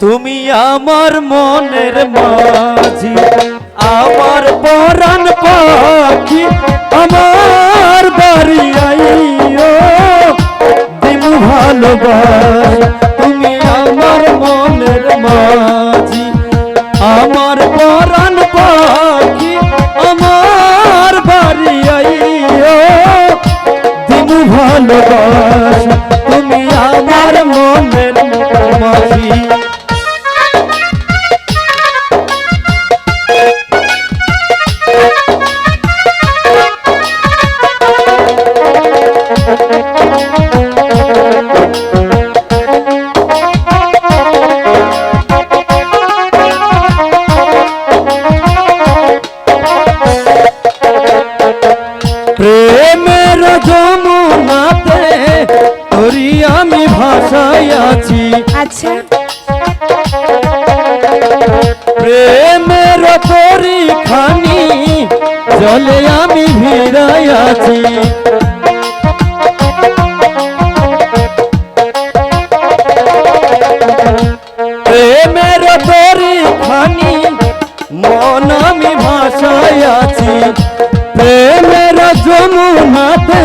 তুমি আমার মনের মাঝি, আমার পরাণ পাখি, আমার বাড়ি আইও দিমু ভালোবাস। তুমি আমার মনের মাঝি, আমার পরাণ পাখি, আমার বাড়ি আইও দিমু ভালোবাস। তুমি আমার মনের মাঝি। আছি। আচ্ছা। প্রেমের পরীক্ষানি জলে আমি ভিড়াই আছি। প্রেমের পরীক্ষানি মন আমি ভাষায় আছি। প্রেমের যমুনাতে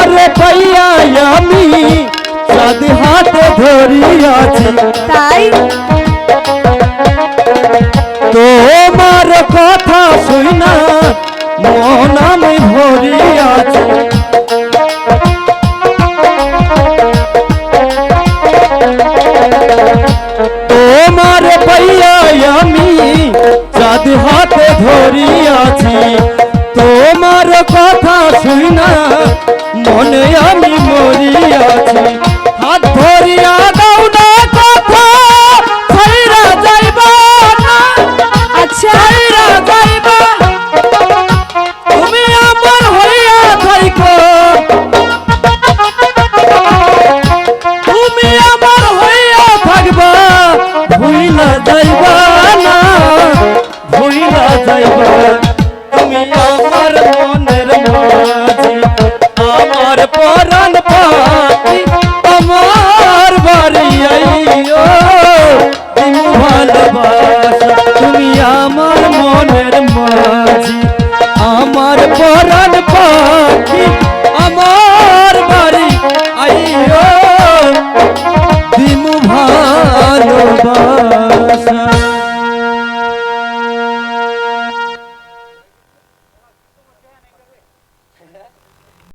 তারে পাইয়া আমি সাদ হাতে ধরিয়াছি। তাই? তোমার কথা শুনা মন আমি ভরিয়াছি। তোমার পাইয়া আমি সাদ হাতে ধরিয়াছি। তোমার কথা শুনা জীবনে আমি মরিয়াছি। হাত ধরিয়া দাও না কথা। ছাইরা যাইব না। ছাইরা যাইব। তুমি আমার হইয়া থাইক। তুমি আমার হইয়া থাকবা। ভুইলা যাইবা। ভালোবাসা তুমি আমার মনের মাঝি আমার পরাণ পাখি আমার বাড়ি। আইও দিন ভালোবাসা।